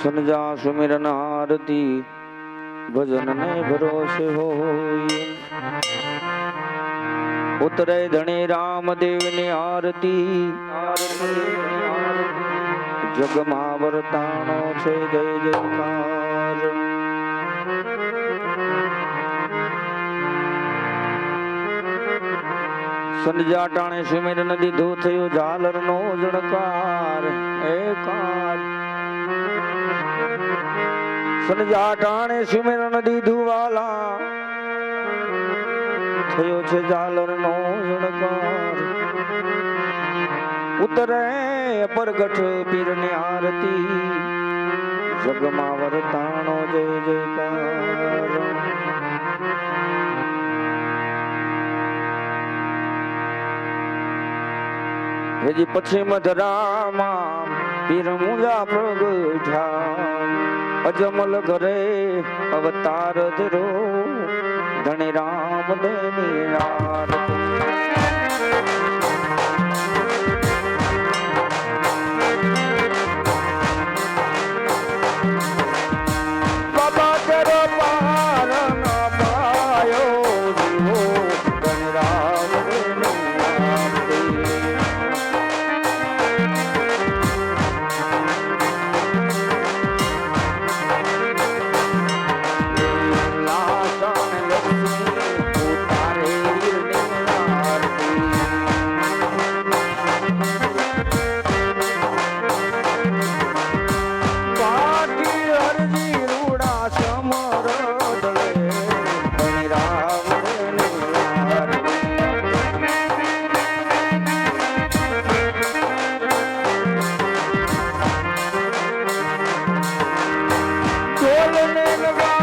સનજા સુમિરન આરતી ભજન ને ભરોસે હોય ઉતરે ધણી રામદેવની આરતી જગમાં વર્તાણો છે જય જયકાર સંજા ટાણે સુમિરન દીધું થયું ઝાલર નો જણકાર સંજા ટાણે સુમિરન દીધું વાલા થયો છે ઝાલર નો જણકાર ઉતરે પરગઠ પીરની આરતી. જગમાં વરતાણો જય જયકાર. હેજી પછી મધરામાં પીર મુજા પ્રગટા અજમલ ઘરે અવતાર ધરો ધણી રામ દેની આરતી Rolling in the rock.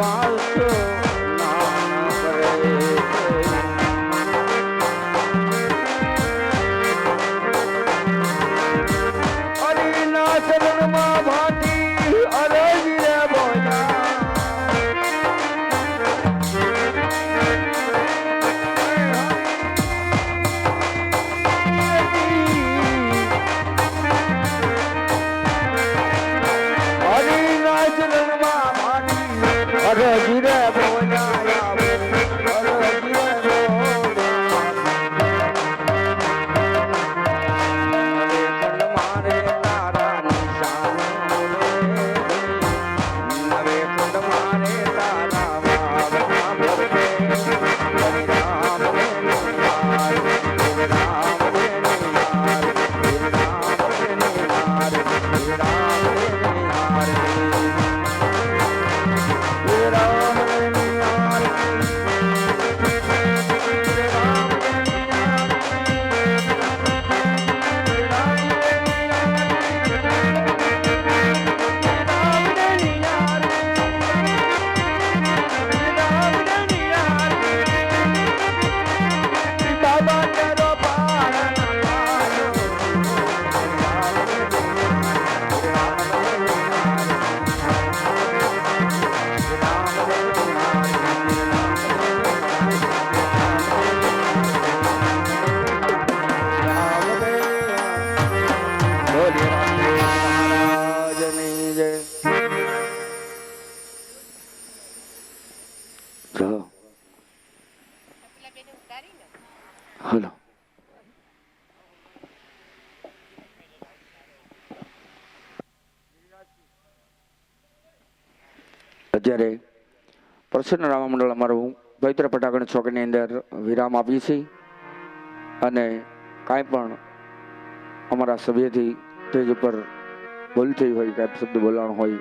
ball. Regina hello. અત્યારે પ્રસન્ન રામા મંડળ અમારું પવિત્ર પટાગણ ચોકની અંદર વિરામ આપીએ છીએ અને કાંઈ પણ અમારા સભ્યથી સ્ટેજ ઉપર ભૂલ થઈ હોય, કાંઈ શબ્દ બોલાણ હોય,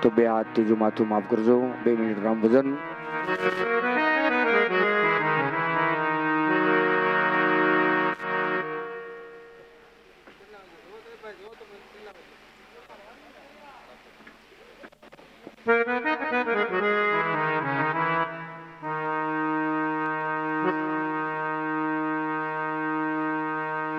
તો બે હાથ ત્રીજું માથું માફ કરજો. બે મિનિટ રામ ભજન.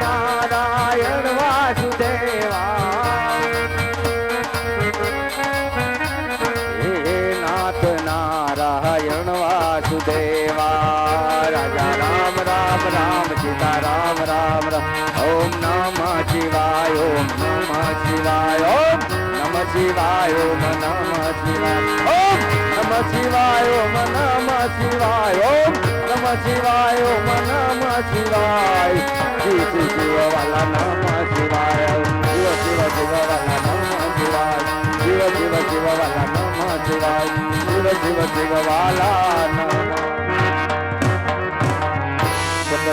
નારાયણ વાસુદેવા હે નાથ નારાયણ વાસુદેવા રાજા રામ રામ રામ સીતા રામ રામ રામ ઓમ નમઃ શિવાય ઓમ નમઃ શિવાય ઓમ शिवाय ओम नम शिवाय, ओम नम शिवाय, ओम नम शिवाय। ओम नम शिवाय ओम नम शिवाय। शिव शिव वाला नम शिवाय। शिव शिव शिव वाला नम शिवाय। शिव शिव शिव वाला नम। शिवाय शिव शिव शिव वाला नमः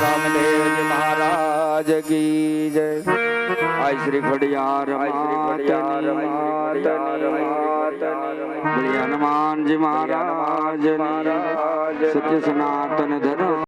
रामदेव जी महाराज की जय। જય શ્રી ખડિયાર હનુમાનજી મહારાજ સત્ય સનાતન ધર્મ